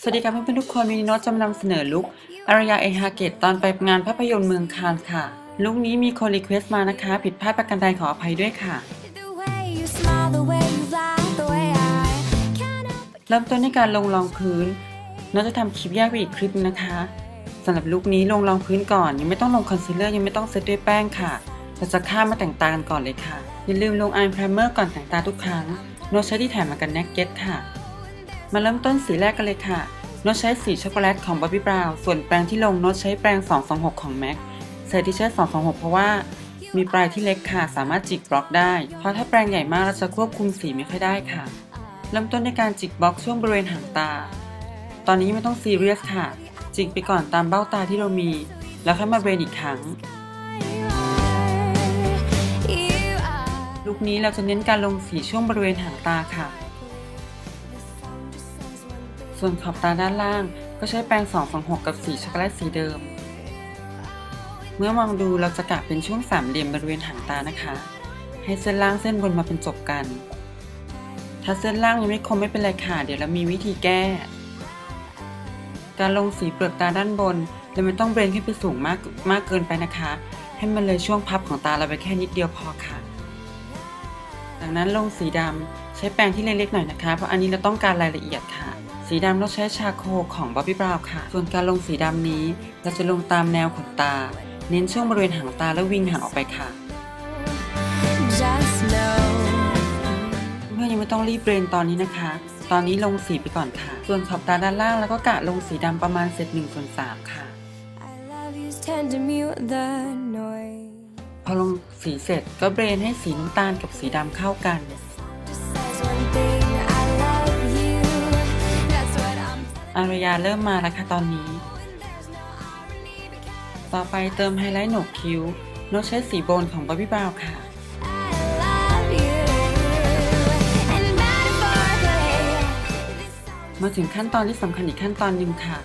สวัสดีครับเพื่อนๆทุกคนมินิโนตจะมานำเสนอลุคอารยาเอฮาเกตตอนไปงานภาพยนตร์เมืองคานส์ค่ะ ลุคนี้มีคนรีเควสต์มานะคะ ผิดพลาดประการใดขออภัยด้วยค่ะ The way you smile, the way you laugh, the way I can't help but เริ่มต้นในการลงรองพื้นโน้ตจะทำคลิปแยกไปอีกคลิปนึงนะคะสำหรับลุคนี้ลงรองพื้นก่อน ยังไม่ต้องลงคอนซีลเลอร์ยังไม่ต้องเซตด้วยแป้งค่ะเราจะข้ามมาแต่งตากันก่อนเลยค่ะอย่าลืมลงอายไพรเมอร์ก่อนแต่งตาทุกครั้งโน้ตใช้ที่แถมมากันแน็กเก็ตค่ะ มาเริ่มต้นสีแรกกันเลยค่ะโน้ตใช้สีช็อกโกแลตของ Bobbi Brown ส่วนแปรงที่ลงโน้ตใช้แปรง 226 ของ MAC ใส่ที่ใช้226 เพราะว่ามีปลายที่เล็กค่ะ สามารถจิกบล็อกได้ เพราะถ้าแปรงใหญ่มากเราจะควบคุมสีไม่ค่อยได้ค่ะ เริ่มต้นในการจิกบล็อกช่วงบริเวณหางตา ตอนนี้ไม่ต้องซีเรียสค่ะ จิกไปก่อนตามเบ้าตาที่เรามี แล้วค่อยมาเบรนอีกครั้ง ลุคนี้เราจะเน้นการลงสีช่วงบริเวณหางตาค่ะ ส่วนขอบตาด้านล่างก็ใช้แปรง226 กับสีช็อกโกแลตสีเดิม เมื่อมองดูเราจะกะเป็นช่วงสามเหลี่ยมบริเวณหางตานะคะ ให้เส้นล่างเส้นบนมาเป็นจบกัน ถ้าเส้นล่างยังไม่คมไม่เป็นไรค่ะเดี๋ยวเรามีวิธีแก้ การลงสีเปลือกตาด้านบนเราไม่ต้องเบรนขึ้นไปสูงมากมากเกินไปนะคะ ให้มันเลยช่วงพับของตาเราไปแค่นิดเดียวพอค่ะจากนั้นลงสีดำใช้แปรงที่เล็กๆหน่อยนะคะ เพราะอันนี้เราต้องการรายละเอียดค่ะ สีดำเราใช้ชาโคของ Bobbi Brown ค่ะ ส่วนการลงสีดำนี้เราจะลงตามแนวขนตา เน้นช่วงบริเวณหางตาและวิ่งห่างออกไปค่ะ Just know เพื่อนยังไม่ต้องรีบเบรนตอนนี้นะคะ ตอนนี้ลงสีไปก่อนค่ะ ส่วนขอบตาด้านล่างแล้วก็กะลงสีดำประมาณเศษหนึ่งส่วนสามค่ะ I love you's tend to mute the noise. พอลงสีเสร็จก็เบรนให้สีน้ำตาลกับสีดำเข้ากัน Just says one thing, อารยาเริ่มมาแล้วค่ะตอนนี้ ต่อไปเติมไฮไลท์โหนกคิ้ว โน้ตใช้สีโบนของ Bobbi Brown ค่ะมาถึงขั้นตอนที่สำคัญอีกขั้นตอนหนึ่งค่ะ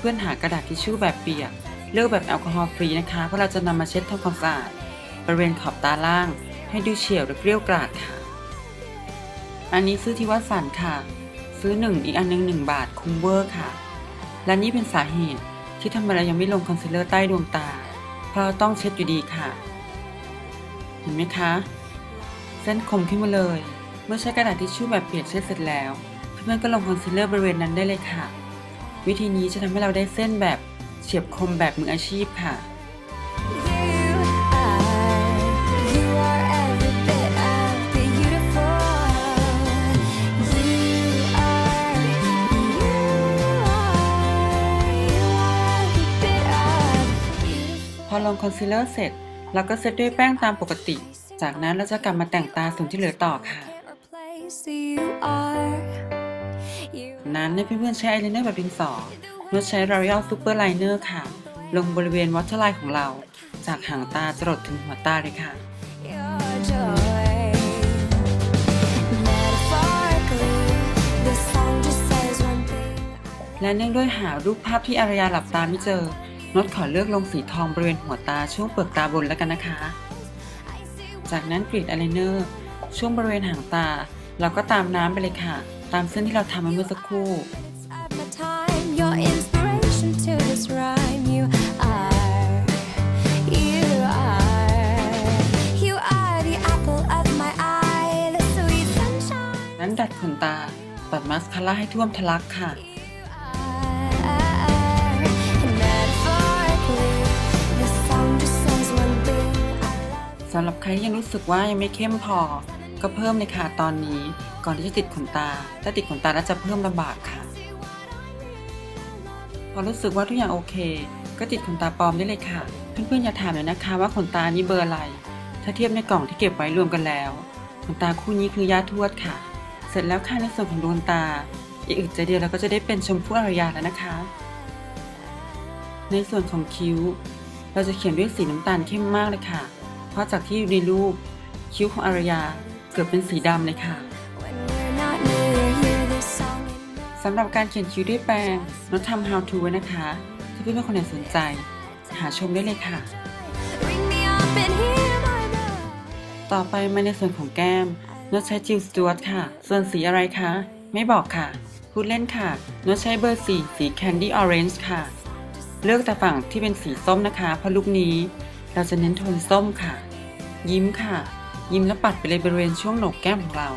เพื่อนๆหากระดาษทิชชู่แบบเปียก เลือกแบบแอลกอฮอล์ฟรีนะคะเพราะเราจะนำมาเช็ดทำความสะอาดบริเวณขอบตาล่าง ให้ดูเฉียวและเกลี้ยวกราดค่ะ อันนี้ซื้อที่วัดสันค่ะ ซื้อหนึ่งอีกอันหนึงหนึ่งบาทคุ้มเวอร์ค่ะ และนี่เป็นสาเหตุที่ทำไมเรายังไม่ลงคอนซีลเลอร์ใต้ดวงตา เพราะเราต้องเช็ดอยู่ดีค่ะ เห็นไหมคะ เส้นคมขึ้นมาเลย เมื่อใช้กระดาษทิชชู่แบบเปียกเช็ดเสร็จแล้ว เพื่อนๆก็ลงคอนซีลเลอร์บริเวณนั้นได้เลยค่ะ วิธีนี้จะทำให้เราได้เส้นแบบเฉียบคมแบบมืออาชีพค่ะ ลงคอนซีลเลอร์เสร็จเราก็เซตด้วยแป้งตามปกติ จากนั้นเราจะกลับมาแต่งตาส่วนที่เหลือต่อค่ะ นั้นให้เพื่อนๆใช้อายไลเนอร์แบบดินสอโน้ตใช้ L'Oreal Super Liner ค่ะ ลงบริเวณวัต e r ไลน์ของเรา จากหางตาจรดถึงหัวตาเลยค่ะและเนื่องด้วยหารูปภาพที่อารยาหลับตาไม่เจอ น้ตขอเลือกลงสีทองบริเวณหัวตาช่วงเปลือกตาบนแล้วกันนะคะ I see จากนั้นกรีดอายไลเนอร์ช่วงบริเวณหางตา เราก็ตามน้ำไปเลยค่ะ ตามเส้นที่เราทำไว้เมื่อสักครู่ of my time, your inspiration to this rhyme. You are, you are, you are the apple of my eye, the sweet sunshine. นั้นดัดขนตาปัดมาสคาร่าให้ท่วมทะลักค่ะำหรับใครที่ยังรู้สึกว่ายังไม่เข้มพอ ก็เพิ่มเลยค่ะตอนนี้ก่อนที่จะติดขนตา ถ้าติดขนตาแล้วจะเพิ่มลำบากค่ะ พอรู้สึกว่าทุกอย่างโอเค ก็ติดขนตาปลอมได้เลยค่ะ เพื่อนๆอย่าถามเลยนะคะว่าขนตานี้เบอร์อะไร ถ้าเทียบในกล่องที่เก็บไว้รวมกันแล้ว ขนตาคู่นี้คือย่าทวดค่ะ เสร็จแล้วค่ะในส่วนของดวงตา อีกอึดใจเดียวเราก็จะได้เป็นชมพู่อารยาแล้วนะคะ ในส่วนของคิ้ว เราจะเขียนด้วยสีน้ำตาลเข้มมากเลยค่ะ ราะจากที่อยู่ในรูปคิ้วของอารยาเกือบเป็นสีดำเลยค่ะสำหรับการเขียนคิ้วด้วยแปรงน้องทำ how to ไว้นะคะ ถ้าเพื่อนๆคนไหนสนใจ หาชมได้เลยค่ะ ต่อไปมาในส่วนของแก้มน้องใช้จิลสจวตค่ะ ส่วนสีอะไรคะ ไม่บอกค่ะ พูดเล่นค่ะน้ตใช้เบอร์4สี Candy Orange ค่ะ เลือกแต่ฝั่งที่เป็นสีส้มนะคะ เพราะลุคนี้เราจะเน้นโทนส้มค่ะ ยิ้มค่ะ ยิ้มแล้วปัดไปเลยบริเวณช่วงโหนกแก้มของเรา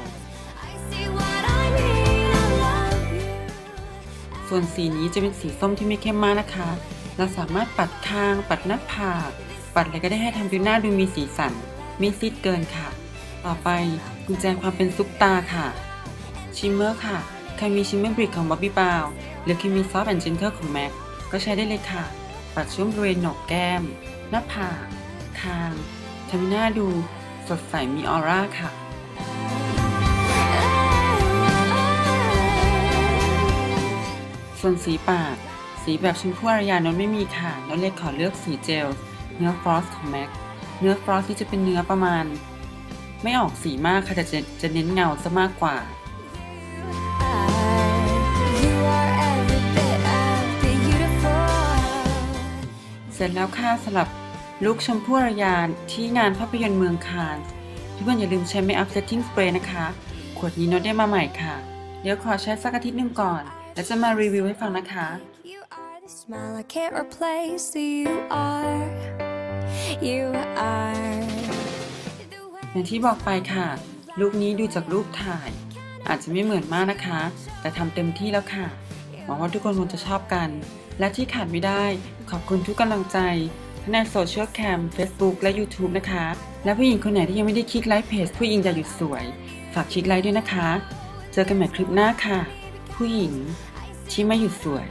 ส่วนสีนี้จะเป็นสีส้มที่ไม่เข้มมากนะคะ เราสามารถปัดคาง ปัดหน้าผาก ปัดอะไรก็ได้ให้ทำผิวหน้าดูมีสีสัน ไม่ซีดเกินค่ะ ต่อไปกุญแจความเป็นซุปตาค่ะ ชิมเมอร์ค่ะ ใครมีชิมเมอร์บริกของบ๊อบบี้บาวหรือใครมีซอฟต์แอนด์เจนเทอร์ของแม็กก็ใช้ได้เลยค่ะ ปัดช่วงบริเวณหนกแก้ม หน้าผาก คาง ทำให้หน้าดูสดใสมีออร่าค่ะ ส่วนสีปาก สีแบบชมพูอารยานนท์ไม่มีค่ะนนท์เลยขอเลือกสีเจล เนื้อฟรอสของแม็กเนื้อฟรอสที่จะเป็นเนื้อประมาณ ไม่ออกสีมากค่ะแต่จะจะเน้นเงาซะมากกว่า You are every bit of beautiful. เสร็จแล้วค่ะสำหรับ ลุคชมพูอารยานที่งานภาพยนตร์เมืองคานส์ทุกคนอย่าลืมใช้ Make Up Setting Spray นะคะ ขวดนี้โนตได้มาใหม่ค่ะ เดี๋ยวขอใช้สักอาทิตย์หนึ่งก่อน แล้วจะมารีวิวให้ฟังนะคะ You are the smile I can't replace. You are. You are. The way อย่างที่บอกไปค่ะรูปนี้ดูจากรูปถ่าย อาจจะไม่เหมือนมากนะคะ แต่ทำเต็มที่แล้วค่ะ หวังว่าทุกคนคงจะชอบกัน และที่ขาดไม่ได้ ขอบคุณทุกกำลังใจทั้ง ในโซเชียลแคม Facebook และ YouTube นะคะ และผู้หญิงคนไหนที่ยังไม่ได้คลิกไลค์เพจผู้หญิงอย่าหยุดสวย ฝากคลิกไลค์ด้วยนะคะ เจอกันใหม่คลิปหน้าค่ะ ผู้หญิงที่ไม่หยุดสวย